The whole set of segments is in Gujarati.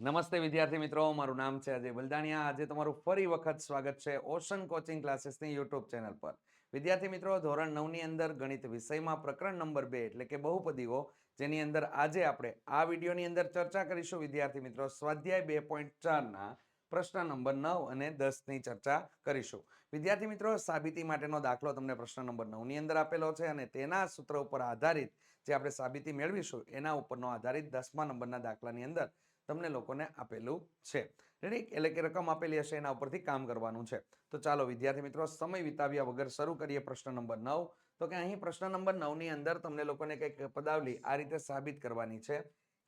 નમસ્તે વિદ્યાર્થી મિત્રો, મારું નામ છે અજય બલદાણિયા. આજે તમારું ફરી વખત સ્વાગત છે ઓશન કોચિંગ ક્લાસીસની યુટ્યુબ ચેનલ પર. વિદ્યાર્થી મિત્રો, ધોરણ નવની અંદર ગણિત વિષયમાં પ્રકરણ નંબર બે એટલે કે બહુપદીઓ, જેની અંદર આજે આપણે આ વિડીયોની અંદર ચર્ચા કરીશું. વિદ્યાર્થી મિત્રો, સ્વાધ્યાય બે પોઈન્ટ ચારના પ્રશ્ન નંબર નવ અને દસની ચર્ચા કરીશું. વિદ્યાર્થી મિત્રો, સાબિતી માટેનો દાખલો તમને પ્રશ્ન નંબર નવની અંદર આપેલો છે અને તેના સૂત્ર ઉપર આધારિત જે આપણે સાબિતી મેળવીશું, એના ઉપરનો આધારિત દસમા નંબરના દાખલાની અંદર તમને લોકોને આપેલું છે. રેડી એટલે કે રકમ આપેલી હશે, એના ઉપરથી કામ કરવાનું છે. તો ચાલો, વિદ્યાર્થી મિત્રો, સમય વિતાવ્યા વગર શરૂ કરીએ પ્રશ્ન નંબર નવ. તો કે અહીં પ્રશ્ન નંબર નવની અંદર તમને લોકોને કંઈક પદાવલી આ રીતે સાબિત કરવાની છે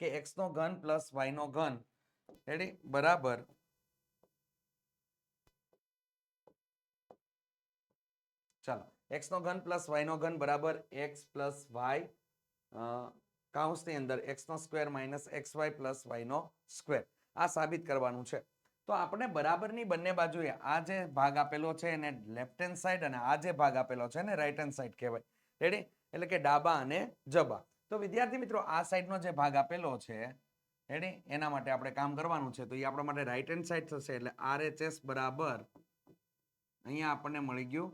કે એક્સ નો ઘન પ્લસ વાય નો ઘન. રેડી બરાબર. ચાલો એક્સ નો ઘન પ્લસ વાય નો ઘન બરાબર એક્સ પ્લસ વાય કાઉન્સની અંદર એક્સનો square minus x y plus y નો સ્ક્વેર આ સાબિત કરવાનું છે. તો આપણે બરાબરની બંને બાજુએ આ જે ભાગ આપેલો છે એને લેફ્ટ હેન્ડ સાઈડ અને આ જે ભાગ આપેલો છે ને રાઈટ હેન્ડ સાઈડ કહેવાય. રેડી એટલે કે ડાબા અને જબા. તો વિદ્યાર્થી મિત્રો, આ સાઈડનો જે ભાગ આપેલો છે રેડી એના માટે આપણે કામ કરવાનું છે. તો એ આપણા માટે રાઈટ હેન્ડ સાઈડ થશે એટલે આર બરાબર અહીંયા આપણને મળી ગયું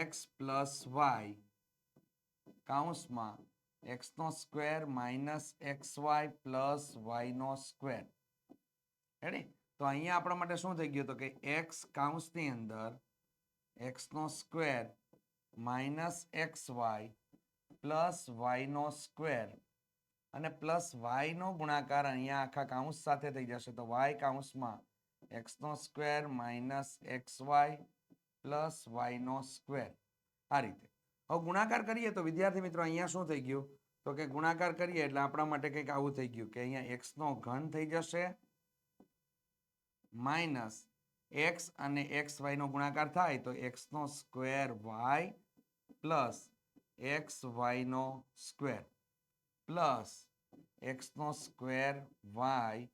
એક્સ પ્લસ વાય કાઉન્સમાં એક્સ નો square minus x y plus y નો સ્ક્વેર. રેડી તો અહીંયા આપણા માટે શું થઈ ગયું તો કે એક્સ કાઉન્સની અંદર એક્સ નો square minus x y plus y નો સ્ક્વેર. અને પ્લસ વાય નો ગુણાકાર અહીંયા આખા કાઉન્સ સાથે થઈ જશે તો વાય કાઉન્સમાં એક્સ નો square minus x y plus y નો સ્ક્વેર. આ રીતે. હવે ગુણાકાર કરીએ તો વિદ્યાર્થી મિત્રો અહીંયા શું થઈ ગયું? તો કે ગુણાકાર કરીએ એટલે આપણા માટે કંઈક આવું થઈ ગયું કે અહીંયા એક્સ નો ઘન થઈ જશે. માઇનસ એક્સ અને એક્સ વાય નો ગુણાકાર થાય તો એક્સ નો square y plus x y નો સ્ક્વેર પ્લસ એક્સ નો square y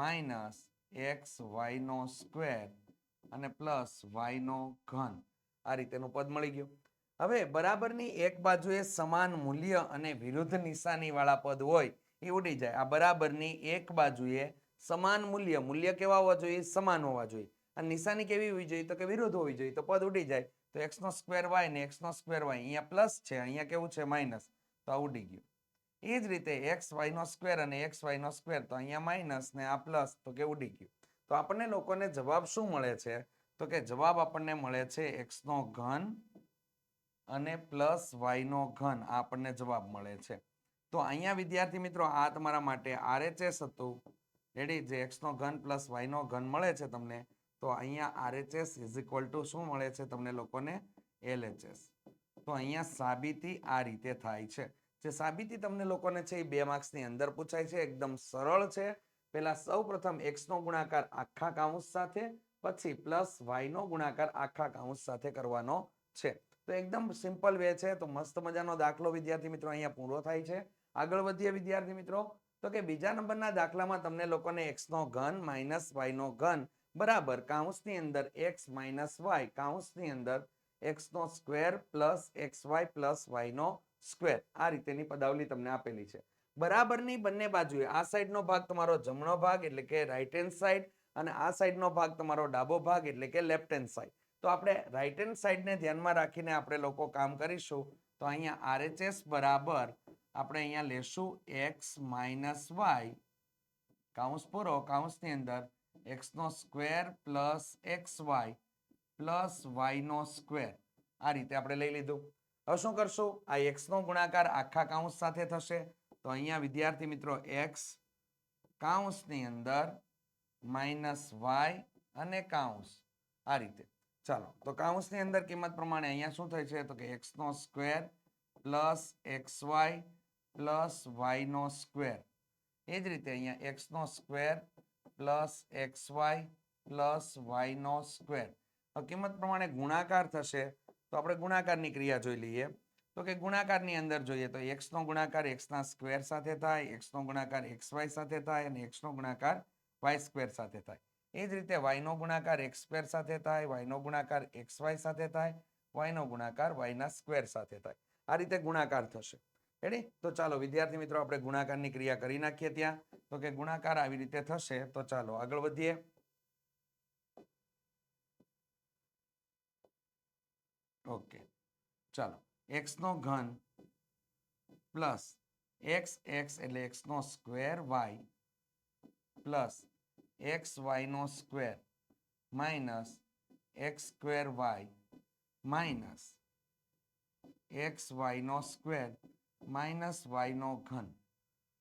minus x y નો સ્ક્વેર અને પ્લસ વાય નો ઘન. આ રીતેનું પદ મળી ગયું. હવે બરાબરની એક બાજુએ સમાન મૂલ્ય અને વિરુદ્ધ નિશાની વાળા પદ હોય એ ઉડી જાય. આ બરાબરની એક બાજુએ સમાન મૂલ્ય મૂલ્ય કેવા હોવા જોઈએ? સમાન હોવા જોઈએ. અને નિશાની કેવી હોવી જોઈએ? તો કે વિરુદ્ધ હોવી જોઈએ. તો પદ ઉડી જાય. તો એક્સ નો સ્ક્વેર વાય ને એક્સ નો સ્ક્વેર વાય અહીંયા પ્લસ છે. અહીંયા કેવું છે? માઇનસ તો આ ઉડી ગયું. એ જ રીતે એક્સ વાય નો સ્ક્વેર અને એક્સ વાય નો સ્ક્વેર તો અહીંયા માઇનસ ને આ પ્લસ તો કે ઉડી ગયું. તો આપણને લોકોને જવાબ શું મળે છે? તો કે જવાબ આપણને મળે છે એક્સ નો ઘન અને પ્લસ વાય નો ઘન આપણને જવાબ મળે છે. તો અહીંયા વિદ્યાર્થી મિત્રો, આ તમારા માટે આરએચએસ હતું. રેડી જે એક્સ નો ઘન પ્લસ વાય નો ઘન મળે છે તમને, તો અહીંયા આરએચએસ ઇઝ ઇક્વલ ટુ શું મળે છે તમને લોકોને? એલએચએસ. તો અહીંયા સાબિતી આ રીતે થાય છે. જે સાબિતી તમને લોકોને છે એ બે માર્ક્સની અંદર પૂછાય છે, એકદમ સરળ છે. પહેલા સૌ પ્રથમ એક્સ નો ગુણાકાર આખા કાઉન્સ સાથે, પછી પ્લસ વાય નો ગુણાકાર આખા કાઉન્સ સાથે કરવાનો છે. તો એકદમ સિમ્પલ વે છે. તો મસ્ત મજાનો દાખલો વિદ્યાર્થી મિત્રો અહીંયા પૂરો થાય છે. આગળ વધીએ વિદ્યાર્થી મિત્રો. તો કે બીજા નંબરના દાખલામાં તમને લોકોને એક્સ નો ઘન માઇનસ વાય નો ઘન બરાબર કાઉન્સની અંદર એક્સ માઇનસ વાય કાઉન્સની અંદર એક્સ નો square plus x y plus y નો સ્ક્વેર આ રીતેની પદાવલી તમને આપેલી છે. બરાબરની બંને બાજુએ આ સાઈડનો ભાગ તમારો જમણો ભાગ એટલે કે રાઈટ હેન્ડ સાઈડ અને આ સાઈડનો ભાગ તમારો ડાબો ભાગ એટલે કે લેફ્ટ હેન્ડ સાઈડ તો આપણે રાઈટ હેન્ડ સાઈડને ધ્યાનમાં રાખીને આપણે લોકો કામ કરીશું, તો અહીંયા આરએચએસ બરાબર આપણે અહીંયા લેશું એક્સ માઇનસ વાય કાઉન્સ પૂરો, કાઉન્સની અંદર એક્સનો square plus x y plus વાયનો square આ રીતે આપણે લઈ લીધું. હવે શું કરશું? આ એક્સનો ગુણાકાર આખા કાઉન્સ સાથે થશે. તો અહીંયા વિદ્યાર્થી મિત્રો એક્સ કાઉન્સની અંદર માઇનસ વાય અને કાઉન્સ. આ રીતે. ચાલો તો કાઉન્સની અંદર કિંમત પ્રમાણે અહીંયા શું થાય છે તો કે એક્સ નો square plus x y plus y નો સ્ક્વેર એ જ રીતે અહીંયા એક્સ નો square plus x y plus y નો સ્ક્વેર તો કિંમત પ્રમાણે ગુણાકાર થશે તો આપણે ગુણાકારની ક્રિયા જોઈ લઈએ તો કે ગુણાકારની અંદર જોઈએ તો એક્સ નો ગુણાકાર એક્સ ના સ્ક્વેર સાથે થાય એક્સ નો ગુણાકાર એક્સ વાય સાથે થાય અને એક્સ નો ગુણાકાર વાય સ્ક્વેર સાથે થાય એ જ રીતે વાય નો ગુણાકાર એક્સ સાથે થાય વાય નો ગુણાકાર એક્સ વાય સાથે થાય વાયનો ગુણાકાર વાયના સ્ક્વેર સાથે થાય. આ રીતે ગુણાકાર થશે. રેડી તો ચાલો, વિદ્યાર્થી મિત્રો, આપણે ગુણાકારની ક્રિયા કરી નાખીએ ત્યાં. તો કે ગુણાકાર આવી રીતે થશે, તો ચાલો, આગળ વધીએ. ઓકે ચાલો એક્સ નો ઘન પ્લસ એક્સ એક્સ એટલે એક્સ નો square Y plus x વાયનો square minus x square y minus x વાયનો square minus વાયનો ઘન.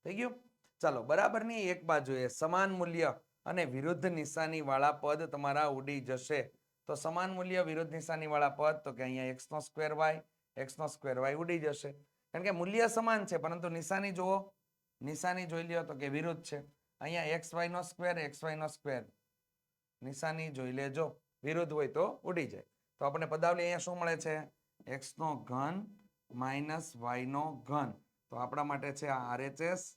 થઈ ગયું? ચાલો, બરાબરની એક બાજુએ સમાન મૂલ્ય અને વિરુદ્ધ નિશાનીવાળા પદ તમારા ઉડી જશે. તો સમાન મૂલ્ય, વિરુદ્ધ નિશાનીવાળા પદ, તો કે અહીંયા એક્સનો સ્ક્વેર વાય એક્સનો સ્ક્વેર વાય ઉડી જશે. કારણ કે મૂલ્ય સમાન છે, પરંતુ નિશાની જુઓ. નિશાની જોઈ લ્યો તો કે વિરુદ્ધ છે. અહીંયા એક્સ વાય નો સ્ક્વેર એક્સ વાય નો સ્ક્વેર નિશાની જોઈ લેજો, વિરુદ્ધ હોય તો ઉડી જાય. તો આપણે પદાવલી અહીંયા શું મળે છે? એક્સ નો ઘન માઇનસ વાય નો ઘન. તો આપણા માટે છે આ આરએચએસ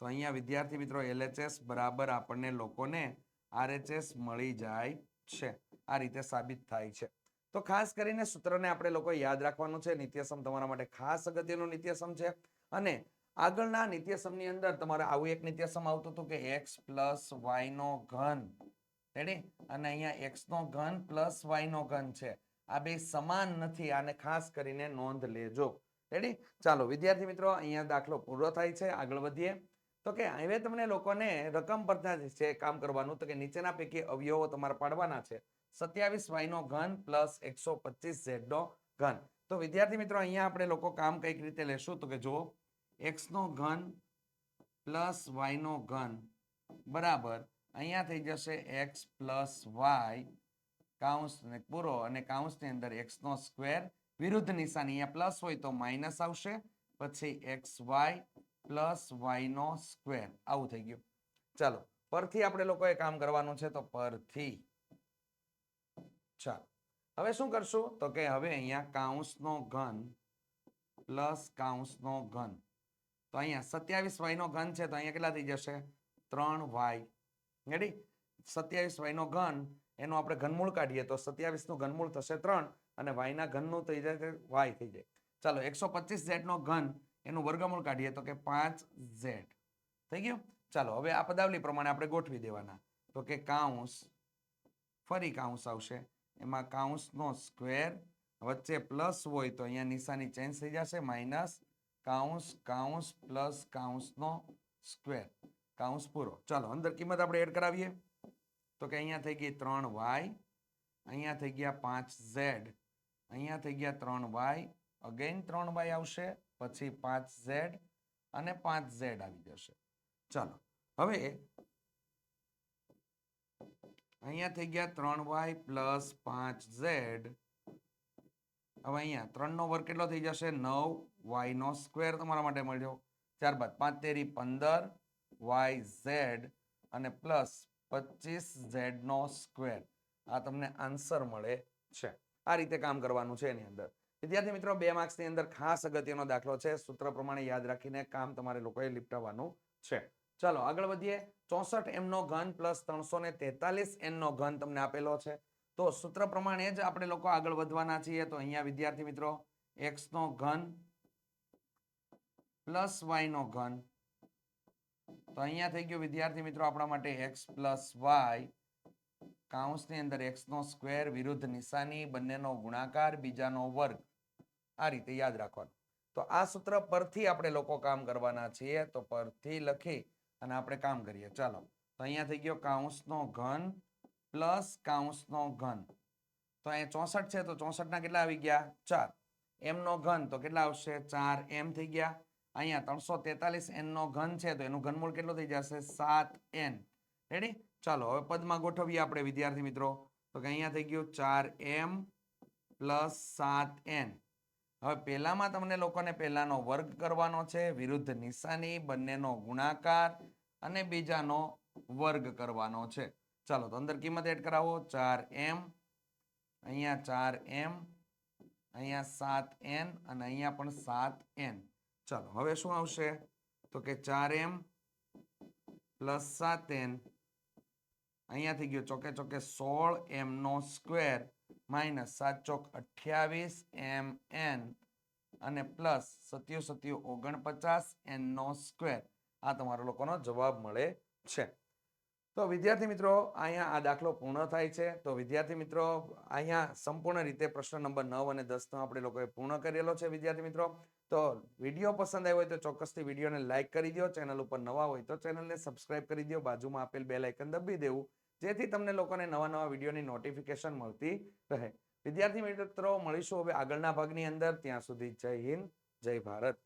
તો અહીંયા વિદ્યાર્થી મિત્રો એલએચએસ બરાબર આપણને લોકોને આરએચએસ મળી જાય છે. આ રીતે સાબિત થાય છે. તો ખાસ કરીને સૂત્રને આપણે લોકો યાદ રાખવાનું છે. નિત્યસમ તમારા માટે ખાસ અગત્યનું નિત્યસમ છે. અને આગળના નિત્યસમની અંદર તમારે આવું એક નિત્યસમ આવતું હતું કે એક્સ પ્લસ વાય નો ઘન. અને અહીંયા એક્સ નો ઘન પ્લસ વાય નો ઘન છે. આ બે સમાન નથી, આને ખાસ કરીને નોંધ લેજો. રેડી ચાલો, વિદ્યાર્થી મિત્રો, અહીંયા દાખલો પૂરો થાય છે. આગળ વધીએ. તો કે હવે તમને લોકોને રકમ પરતા છે કામ કરવાનું. તો કે નીચેના પૈકી અવયવો તમારે પાડવાના છે. સત્યાવીસ વાય નો ઘન પ્લસ એકસો પચીસ ઝેડ ઘન. તો વિદ્યાર્થી મિત્રો, અહીંયા આપણે લોકો કામ કંઈક રીતે લેશું. તો કે જુઓ. એક્સ નો ઘન પ્લસ વાય નો ઘન બરાબર અહીંયા થઈ જશે એક્સ પ્લસ વાય કાઉન્સ ને પૂરો અને કાઉન્સની અંદર એક્સ નો સ્ક્વેર વિરુદ્ધ નિશાની અહીંયા પ્લસ હોય તો માઇનસ આવશે. પછી એક્સ વાય પ્લસ વાય નો સ્ક્વેર આવું થઈ ગયું. ચાલો, પરથી આપણે લોકોએ કામ કરવાનું છે તો પરથી. ચાલો, હવે શું કરશું? તો કે હવે અહીંયા કાઉન્સનો ઘન પ્લસ કાઉન્સનો ઘન તો અહીંયા સત્યાવીસ વાય નો ઘન છે, તો અહીંયા કેટલા થઈ જશે? ત્રણ વાય. રેડી સત્યાવીસ વાય નો ઘન, એનું આપણે ઘનમૂળ કાઢીએ તો સત્યાવીસનું ઘનમૂળ થશે ત્રણ અને વાયના ઘનનું થઈ જાય વાય થઈ જાય. ચાલો, એકસો પચીસ ઝેડ નો ઘન, એનું વર્ગમૂળ કાઢીએ તો કે પાંચ ઝેડ. થઈ ગયું? ચાલો, હવે આ પદાવલી પ્રમાણે આપણે ગોઠવી દેવાના. તો કે કાઉન્સ, ફરી કાઉન્સ આવશે. એમાં કાઉન્સનો સ્ક્વેર વચ્ચે પ્લસ હોય તો અહીંયા નિશાની ચેન્જ થઈ જશે, માઇનસ કાઉન્સ કાઉન્સ પ્લસ કાઉન્સનો સ્ક્વેર. કાઉન્સ પૂરો. ચાલો, અંદર કિંમત આપણે એડ કરાવીએ. તો કે અહીંયા થઈ ગઈ ત્રણ વાય, અહીંયા થઈ ગયા પાંચ ઝેડ. અહીંયા થઈ ગયા ત્રણ વાય અગેન ત્રણ વાય આવશે, પછી પાંચ ઝેડ અને પાંચ ઝેડ આવી જશે. ચાલો, હવે અહીંયા થઈ ગયા ત્રણ વાય પ્લસ પાંચ ઝેડ. હવે અહીંયા ત્રણનો વર્ગ કેટલો થઈ જશે? નવ. વાયનો સ્ક્વેર તમારા માટે મળ્યો. ત્યારબાદ પાંચ તેરી પંદર. વાય ઝેડ અને પ્લસ પચીસ ઝેડનો સ્ક્વેર. આ તમને આન્સર મળે છે. આ રીતે કામ કરવાનું છે એની અંદર. વિદ્યાર્થી મિત્રો, બે માર્ક્સની અંદર ખાસ અગત્યનો દાખલો છે. સૂત્ર પ્રમાણે યાદ રાખીને કામ તમારે લોકોએ લીપટાવવાનું છે. ચાલો આગળ વધીએ. ચોસઠ એમનો ઘન પ્લસ ત્રણસો ને તેતાલીસ એમનો ઘન તમને આપેલો છે. તો સૂત્ર પ્રમાણે જ આપણે લોકો આગળ વધવાના છીએ. તો અહીંયા વિદ્યાર્થી મિત્રો એક્સ નો ઘન પ્લસ વાય નો ઘન. તો અહીંયા થઈ ગયો વિદ્યાર્થી મિત્રો આપણા માટે એક્સ પ્લસ વાય કાઉન્સની અંદર એક્સ નો સ્ક્વેર વિરુદ્ધ નિશાની, બંનેનો ગુણાકાર, બીજાનો વર્ગ. આ રીતે યાદ રાખવાનું. તો આ સૂત્ર પરથી આપણે લોકો કામ કરવાના છીએ. તો પરથી લખી અને આપણે કામ કરીએ. ચાલો. તો અહીંયા થઈ ગયો કાઉન્સનો ઘન પ્લસ કાઉન્સનો ઘન. તો અહીંયા ચોસઠ છે, તો ચોસઠના કેટલા આવી ગયા? ચાર. એમનો ઘન, તો કેટલા આવશે? ચાર. એમ થઈ ગયા. અહીંયા ત્રણસો તેતાલીસ એનનો ઘન છે, તો એનું ઘનમૂળ કેટલું થઈ જશે? સાત એન. રેડી ચાલો, હવે પદમાં ગોઠવીએ આપણે, વિદ્યાર્થી મિત્રો. તો કે અહીંયા થઈ ગયું ચાર એમ પ્લસ સાત એન. હવે પહેલામાં તમને લોકોને પહેલાનો વર્ગ કરવાનો છે, વિરુદ્ધ નિશાની, બંનેનો ગુણાકાર અને બીજાનો વર્ગ કરવાનો છે. ચાલો તો અંદર કિંમત એડ કરાવો. ચાર એમ, અહીંયા ચાર એમ, અહીંયા સાત એન અને અહીંયા પણ સાત એન. ચાલો, હવે શું આવશે? તો કે ચાર એમ પ્લસ સાત એન, અહીંયા થઈ ગયું ચોકે ચોકે સોળ એમ નો સ્ક્વેર, માઇનસ સાત ચોક અઠ્યાવીસ એમ એન, અને પ્લસ સત્યુ સત્યુ ઓગણપચાસ એનનો સ્ક્વેર. આ તમારો લોકોનો જવાબ મળે છે. તો વિદ્યાર્થી મિત્રો, અહીંયા આ દાખલો પૂર્ણ થાય છે. તો વિદ્યાર્થી મિત્રો, અહીંયા સંપૂર્ણ રીતે પ્રશ્ન નંબર નવ અને દસનો આપણે લોકોએ પૂર્ણ કરેલો છે, વિદ્યાર્થી મિત્રો. તો વીડિયો પસંદ આવ્યો હોય તો ચોક્કસથી વિડીયોને લાઇક કરી દો. ચેનલ ઉપર નવા હોય તો ચેનલને સબસ્ક્રાઇબ કરી દો. બાજુમાં આપેલ બે લાઇકન દબી દેવું, જેથી તમને લોકોને નવા નવા વિડીયોની નોટિફિકેશન મળતી રહે. વિદ્યાર્થી મિત્રો, મળીશું હવે આગળના ભાગની અંદર. ત્યાં સુધી જય હિન્દ, જય ભારત.